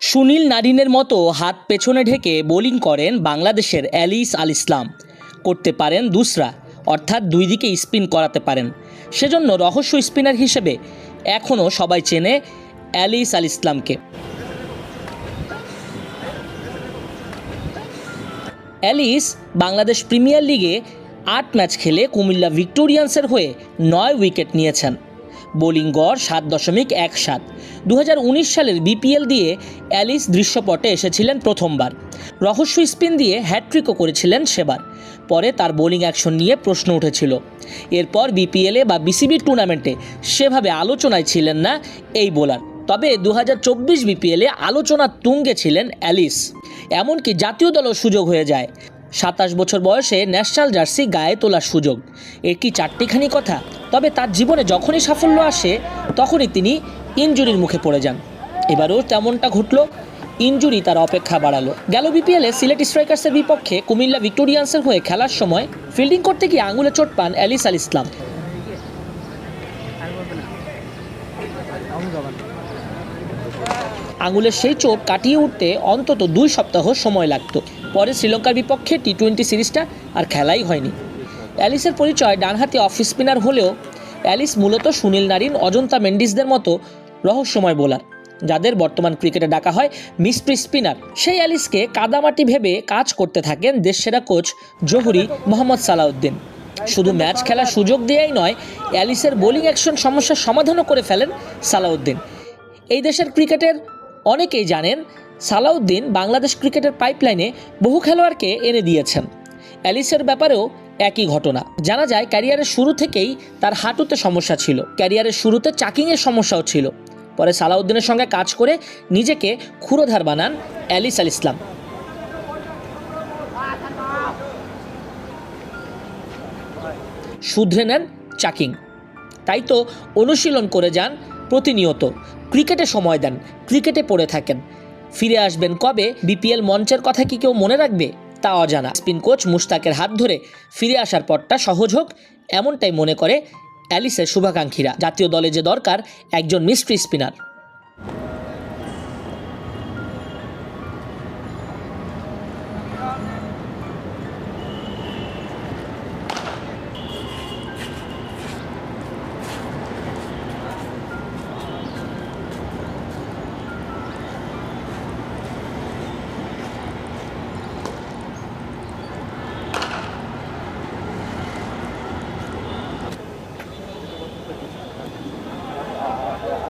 সুনীল নারিনের মতো হাত পেছনে ঢেকে বোলিং করেন বাংলাদেশের অ্যালিস আল ইসলাম। করতে পারেন দুসরা, অর্থাৎ দুই দিকে স্পিন করাতে পারেন। সেজন্য রহস্য স্পিনার হিসেবে এখনও সবাই চেনে অ্যালিস আল ইসলামকে। অ্যালিস বাংলাদেশ প্রিমিয়ার লিগে আট ম্যাচ খেলে কুমিল্লা ভিক্টোরিয়ান্সের হয়ে নয় উইকেট নিয়েছেন। বোলিং গড় সাত দশমিক এক সাত। দু সালের বিপিএল দিয়ে অ্যালিস দৃশ্যপটে এসেছিলেন প্রথমবার। রহস্য স্পিন দিয়ে হ্যাট্রিকও করেছিলেন সেবার। পরে তার বোলিং অ্যাকশন নিয়ে প্রশ্ন উঠেছিল। এরপর বিপিএলে বা বিসিবি টুর্নামেন্টে সেভাবে আলোচনায় ছিলেন না এই বোলার। তবে দু হাজার চব্বিশ বিপিএলে আলোচনার তুঙ্গে ছিলেন অ্যালিস। এমনকি জাতীয় দলও সুযোগ হয়ে যায়। সাতাশ বছর বয়সে ন্যাশনাল জার্সি গায়ে তোলার সুযোগ। এর কি চারটিখানি কথা? তবে তার জীবনে যখনই সাফল্য আসে, তখনই তিনি ইনজুরির মুখে পড়ে যান। এবারও তেমনটা ঘটল, ইনজুরি তার অপেক্ষা বাড়ালো। গেল বিপিএলে সিলেট স্ট্রাইকার্সের বিপক্ষে কুমিল্লা ভিক্টোরিয়ান্সের হয়ে খেলার সময় ফিল্ডিং করতে গিয়ে আঙুলে চোট পান অ্যালিস আল ইসলাম। আঙুলের সেই চোট কাটিয়ে উঠতে অন্তত দুই সপ্তাহ সময় লাগতো। পরে শ্রীলঙ্কার বিপক্ষে টি টোয়েন্টি সিরিজটা আর খেলাই হয়নি। অ্যালিসের পরিচয় ডানহাতি অফ স্পিনার হলেও অ্যালিস মূলত সুনীল নারিন, অজন্তা মেন্ডিসদের মতো রহস্যময় বোলার, যাদের বর্তমান ক্রিকেটে ডাকা হয় মিস্ট্রি স্পিনার। সেই অ্যালিসকে কাদামাটি ভেবে কাজ করতে থাকেন দেশসেরা কোচ জহুরি মোহাম্মদ সালাউদ্দিন। শুধু ম্যাচ খেলার সুযোগ দিয়েই নয়, অ্যালিসের বোলিং অ্যাকশন সমস্যার সমাধানও করে ফেলেন সালাউদ্দিন। এই দেশের ক্রিকেটের অনেকেই জানেন সালাউদ্দিন বাংলাদেশ ক্রিকেটের পাইপলাইনে বহু খেলোয়াড়কে এনে দিয়েছেন। অ্যালিসের ব্যাপারেও একই ঘটনা। জানা যায়, ক্যারিয়ারের শুরু থেকেই তার হাঁটুতে সমস্যা ছিল। ক্যারিয়ারের শুরুতে চাকিংয়ের সমস্যাও ছিল। পরে সালাউদ্দিনের সঙ্গে কাজ করে নিজেকে ক্ষুরোধার বানান অ্যালিস আল ইসলাম। শুধরে নেন চাকিং। তাই তো অনুশীলন করে যান প্রতিনিয়ত। ক্রিকেটে সময় দেন, ক্রিকেটে পড়ে থাকেন। ফিরে আসবেন। কবে? বিপিএল মঞ্চের কথা কি কেউ মনে রাখবে? তা অজানা। স্পিন কোচ মুশতাকের হাত ধরে ফিরে আসার পরটা সহজ হোক, এমনটাই মনে করে অ্যালিসের শুভাকাঙ্ক্ষীরা। জাতীয় দলে যে দরকার, একজন মিস্ট্রি স্পিনার।